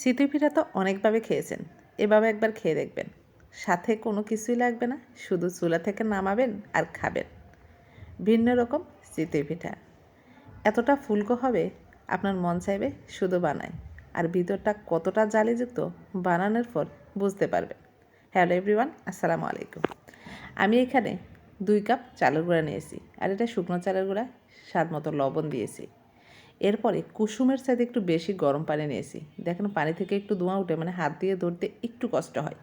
চিতই পিঠা তো অনেকভাবে খেয়েছেন। এভাবে একবার খেয়ে দেখবেন। সাথে কোনো কিছুই লাগবে না, শুধু চুলা থেকে নামাবেন আর খাবেন। ভিন্ন রকম পিঠা এতটা ফুলকো হবে, আপনার মন চাইবে শুধু বানায়। আর ভিতরটা কতটা জালিযুক্ত, বানানোর পর বুঝতে পারবেন। হ্যালো এভরিওয়ান, আসসালামু আলাইকুম। আমি এখানে দুই কাপ চালের গুঁড়া নিয়েছি। আর এটা শুকনো চালের গুঁড়া, স্বাদ মতো লবণ দিয়েছি। এরপরে কুসুমের সাথে একটু বেশি গরম পানি নিয়েছি। দেখেন পানি থেকে একটু ধোঁয়া উঠে মানে হাত দিয়ে ধরতে একটু কষ্ট হয়।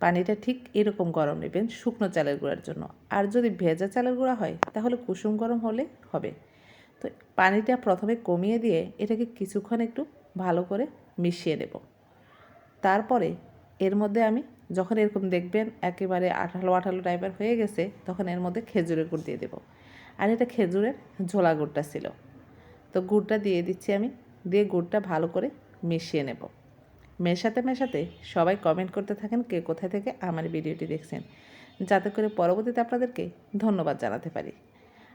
পানিটা ঠিক এরকম গরম নেবেন শুকনো চালের গুঁড়ার জন্য। আর যদি ভেজা চালের গুঁড়া হয়, তাহলে কুসুম গরম হলে হবে। তো পানিটা প্রথমে কমিয়ে দিয়ে এটাকে কিছুক্ষণ একটু ভালো করে মিশিয়ে নেব। তারপরে এর মধ্যে আমি যখন এরকম দেখবেন একেবারে আঠালো আঠালো টাইপের হয়ে গেছে, তখন এর মধ্যে খেজুরের গুড় দিয়ে দেবো। আর এটা খেজুরের ঝোলা গুড়টা ছিল। তো গুড়টা দিয়ে দিচ্ছি আমি, দিয়ে গুড়টা ভালো করে মিশিয়ে নেব। মেশাতে মেশাতে সবাই কমেন্ট করতে থাকেন কে কোথায় থেকে আমার ভিডিওটি দেখছেন। যাতে করে পরবর্তীতে আপনাদেরকে ধন্যবাদ জানাতে পারি।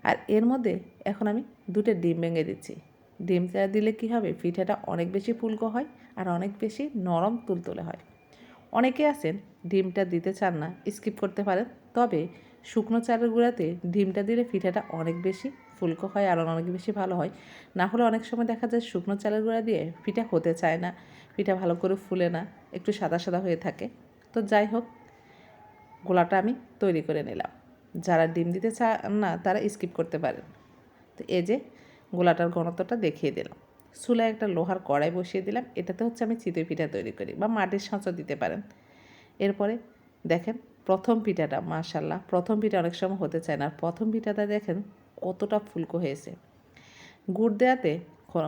আর এর মধ্যে এখন আমি দুটো ডিম ভেঙে দিচ্ছি। ডিমটা দিলে কি হবে? পিঠাটা অনেক বেশি ফুলকো হয় আর অনেক বেশি নরম তুলতুলে হয়। অনেকে আছেন, ডিমটা দিতে চান না, স্কিপ করতে পারেন। তবে শুকনো চালের গুঁড়াতে ডিমটা দিলে পিঠাটা অনেক বেশি ফুলকো হয় আর অনেক বেশি ভালো হয়। না হলে অনেক সময় দেখা যায় শুকনো চালের গুঁড়া দিয়ে পিঠা হতে চায় না, পিঠা ভালো করে ফুলে না, একটু সাদা সাদা হয়ে থাকে। তো যাই হোক, গোলাটা আমি তৈরি করে নিলাম। যারা ডিম দিতে চান না, তারা স্কিপ করতে পারেন। তো এই যে গোলাটার ঘনত্বটা দেখিয়ে দিলাম। চুলায় একটা লোহার কড়াই বসিয়ে দিলাম। এটাতে হচ্ছে আমি চিতই পিঠা তৈরি করি বা মাটির সাঁচো দিতে পারেন। এরপরে দেখেন প্রথম পিঠাটা মাশাল্লাহ প্রথম পিঠা অনেক সময় হতে চায় না। আর প্রথম পিঠাটা দেখেন কতটা ফুলকো হয়েছে। গুড় দেওয়াতে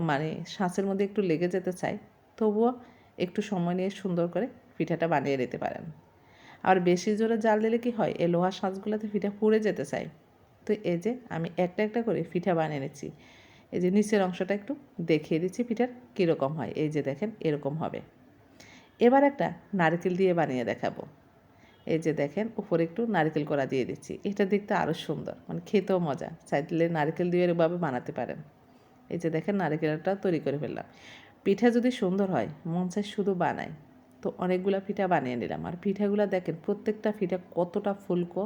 মানে শাঁসের মধ্যে একটু লেগে যেতে চায়, তবুও একটু সময় নিয়ে সুন্দর করে পিঠাটা বানিয়ে নিতে পারেন। আর বেশি জোরে জাল দিলে কি হয়, এই লোহার শাঁসগুলোতে পিঠা পুড়ে যেতে চায়। তো এই যে আমি একটা একটা করে পিঠা বানিয়ে নিচ্ছি। এই যে নিচের অংশটা একটু দেখিয়ে দিচ্ছি, পিঠার কীরকম হয়। এই যে দেখেন, এরকম হবে। এবার একটা নারকেল দিয়ে বানিয়ে দেখাবো। এই যে দেখেন, উপরে একটু নারকেল করা দিয়ে দিচ্ছি। এটা দেখতে আরও সুন্দর মানে খেতেও মজা। চাইলে নারকেল দিয়ে এভাবে বানাতে পারেন। এই যে দেখেন, নারকেলটা তৈরি করে ফেললাম। পিঠা যদি সুন্দর হয়, মন চাই শুধু বানাই তো অনেকগুলো পিঠা বানিয়ে নিলাম। আর পিঠাগুলো দেখেন, প্রত্যেকটা পিঠা কতটা ফুলকো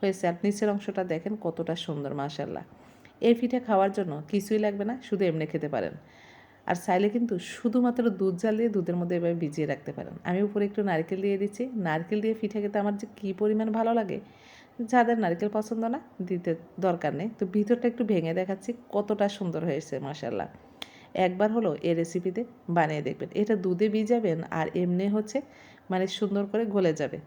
হয়েছে। আর নিচের অংশটা দেখেন, কতটা সুন্দর মাশাল্লাহ এই পিঠা খাওয়ার জন্য কিছুই লাগবে না, শুধু এমনি খেতে পারেন। আর চাইলে কিন্তু শুধুমাত্র দুধ জাল দিয়ে দুধের মধ্যে এভাবে ভিজিয়ে রাখতে পারেন। আমি উপরে একটু নারকেল দিয়ে দিচ্ছি। নারকেল দিয়ে পিঠা খেতে আমার যে কী পরিমাণ ভালো লাগে, যাদের নারকেল পছন্দ না, দিতে দরকার নেই। তো ভিতরটা একটু ভেঙে দেখাচ্ছি, কতটা সুন্দর হয়েছে মাসাল্লাহ একবার হলো এই রেসিপিতে বানিয়ে দেখবেন। এটা দুধে ভিজাবেন আর এমনি হচ্ছে মানে সুন্দর করে গলে যাবে।